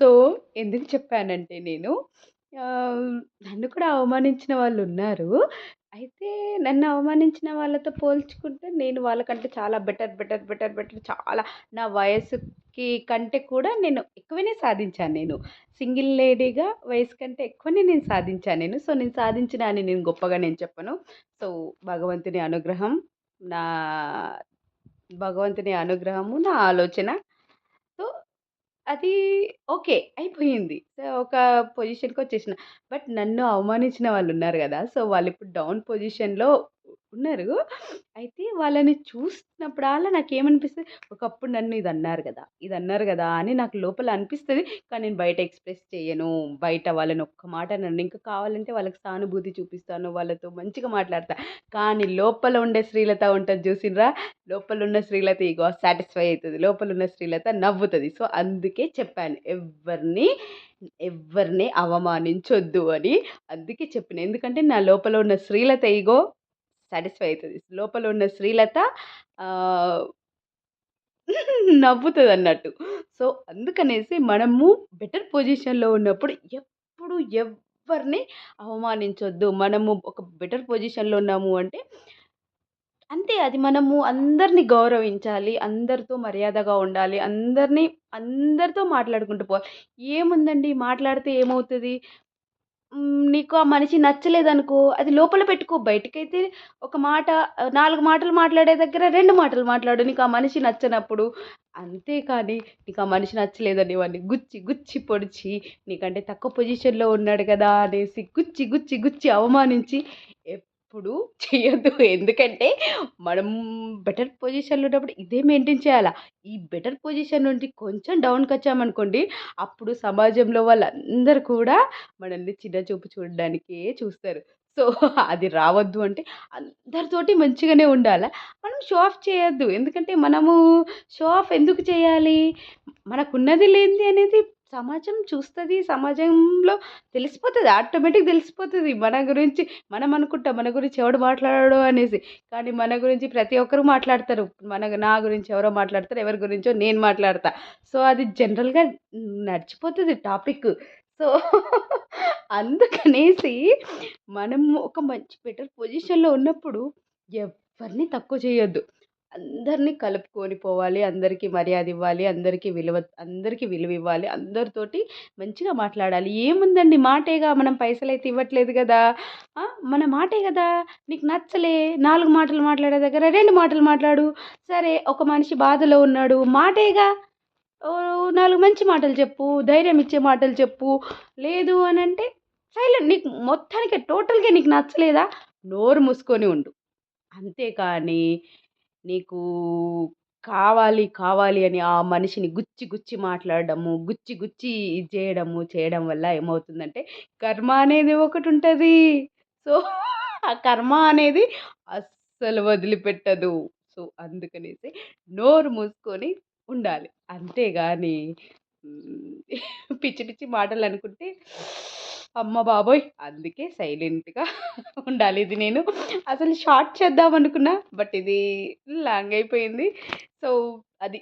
So, ఎందుకు చెప్పానంటే నేను ఆహ్, నన్ను కూడా అవమానించిన వాళ్ళున్నారు. అయితే నన్ను అవమానించిన వాళ్ళతో పోల్చుకుంటే నేను వాళ్ళకంటే చాలా బెటర్, బెటర్, బెటర్, బెటర్ చాలా నా వయసుకి కంటే కూడా నేను ఎక్కువనే సాధించాను నేను. సింగిల్ లేడీగా వయసు కంటే ఎక్కువనే నేను సాధించాను నేను. సో, నేను సాధించిన అని నేను గొప్పగా నేను చెప్పను. సో, భగవంతుని అనుగ్రహం, నా భగవంతుని అనుగ్రహము, నా ఆలోచన. అది ఓకే. అయిపోయింది. సో, ఒక పొజిషన్‌కొచ్చేసిన. బట్ నన్ను అవమానించిన వాళ్ళున్నారు గదా! సో, వాళ్ళిప్పుడు డౌన్ పొజిషన్‌లో ఉన్నారు. అయితే వాళ్ళని చూసినప్పుడల్లా నాకేమనిపిస్తుంది ఒకప్పుడు నన్ను ఇది అన్నారు కదా ఇది అన్నారు కదా అని నాకు లోపల అనిపిస్తుంది కానీ నేను బయట ఎక్స్‌ప్రెస్ చేయను బయట వాళ్ళని ఒక్క మాట నన్ను ఇంకా కావాలంటే వాళ్ళకి సానుభూతి చూపిస్తాను. వాళ్ళతో మంచిగా మాట్లాడతా. కానీ లోపల ఉండే శ్రీలత చూసిండ్రా లోపల ఉన్న శ్రీలత ఇగో సాటిస్ఫై అవుతుంది లోపల ఉన్న శ్రీలత నవ్వుతుంది సో, అందుకే చెప్పాను. ఎవ్వరిని, ఎవరిని అవమానించొద్దు అని. అందుకే చెప్పిన. ఎందుకంటే నా లోపల ఉన్న శ్రీలత ఇగో సాటిస్ఫై అవుతుంది లోపల ఉన్న శ్రీలత నవ్వుతుంది అన్నట్టు సో, అందుకనేసి మనము బెటర్ పొజిషన్‌లో ఉన్నప్పుడు ఎప్పుడు ఎవ్వరిని అవమానించొద్దు. మనము ఒక బెటర్ పొజిషన్‌లో ఉన్నాము అంటే అంతే అది మనము అందరిని గౌరవించాలి. అందరితో మర్యాదగా ఉండాలి. అందరినీ అందరితో మాట్లాడుకుంటూ పోవాలి. ఏముందండి మాట్లాడితే ఏమవుతుంది నీకు ఆ మనిషి నచ్చలేదనుకో, అది లోపల పెట్టుకో. బయటికైతే ఒక మాట నాలుగు మాటలు మాట్లాడే దగ్గర రెండు మాటలు మాట్లాడు. నీకు ఆ మనిషి నచ్చనప్పుడు. అంతేకాని నీకు ఆ మనిషి నచ్చలేదని వాడిని గుచ్చి, గుచ్చి పొడిచి నీకంటే తక్కువ పొజిషన్‌లో ఉన్నాడు కదా అనేసి గుచ్చి, గుచ్చి, గుచ్చి అవమానించి ఎప్పుడు చేయొద్దు ఎందుకంటే మనం బెటర్ పొజిషన్‌లో ఉన్నప్పుడు ఇదే మెయింటైన్ చేయాలా. ఈ బెటర్ పొజిషన్ నుండి కొంచెం డౌన్కి వచ్చామనుకోండి అప్పుడు సమాజంలో వాళ్ళందరూ కూడా మనల్ని చిన్న చూపు చూడడానికే చూస్తారు. సో, అది రావద్దు అంటే అందరితోటి మంచిగానే ఉండాలి మనం షో ఆఫ్ చేయొద్దు. ఎందుకంటే మనము షో ఆఫ్ ఎందుకు చేయాలి? మనకున్నది లేనిది అనేది సమాజం చూస్తుంది సమాజంలో తెలిసిపోతుంది ఆటోమేటిక్ తెలిసిపోతుంది మన గురించి మనం అనుకుంటాం మన గురించి ఎవడు మాట్లాడాడు అనేసి. కానీ మన గురించి ప్రతి ఒక్కరు మాట్లాడతారు. మన నా గురించి ఎవరో మాట్లాడతారు. ఎవరి గురించో నేను మాట్లాడతా. సో, అది జనరల్‌గా నడిచిపోతుంది టాపిక్. సో, అందుకనేసి మనము ఒక మంచి బెటర్ పొజిషన్‌లో ఉన్నప్పుడు ఎవరిని తక్కువ చేయొద్దు. అందరిని కలుపుకొని పోవాలి. అందరికీ మర్యాద ఇవ్వాలి. అందరికీ విలువ అందరికీ విలువివ్వాలి. అందరితోటి మంచిగా మాట్లాడాలి. ఏముందండి మాటేగా మనం పైసలైతే ఇవ్వట్లేదు కదా మన మాటే కదా నీకు నచ్చలే నాలుగు మాటలు మాట్లాడే దగ్గర రెండు మాటలు మాట్లాడు. సరే ఒక మనిషి బాధలో ఉన్నాడు. మాటేగా. నాలుగు మంచి మాటలు చెప్పు. ధైర్యం ఇచ్చే మాటలు చెప్పు. లేదు అని అంటే సైలెంట్. నీకు మొత్తానికి టోటల్‌గా నీకు నచ్చలేదా? నోరు మూసుకొని ఉండు. అంతేకానీ నీకు కావాలి, కావాలి అని ఆ మనిషిని గుచ్చి, గుచ్చి మాట్లాడడము, గుచ్చి, గుచ్చి ఇది చేయడము, చేయడం వల్ల ఏమవుతుందంటే కర్మ అనేది ఒకటి ఉంటుంది సో, ఆ కర్మ అనేది అస్సలు వదిలిపెట్టదు. సో, అందుకనేసి నోరు మూసుకొని ఉండాలి. అంతేగాని పిచ్చి పిచ్చి, పిచ్చి మాటలనుకుంటే అమ్మ బాబోయ్! అందుకే సైలెంట్‌గా ఉండాలి. ఇది నేను అసలు షార్ట్ చేద్దాం అనుకున్నా. బట్ ఇది లాంగ్ అయిపోయింది. సో, అది.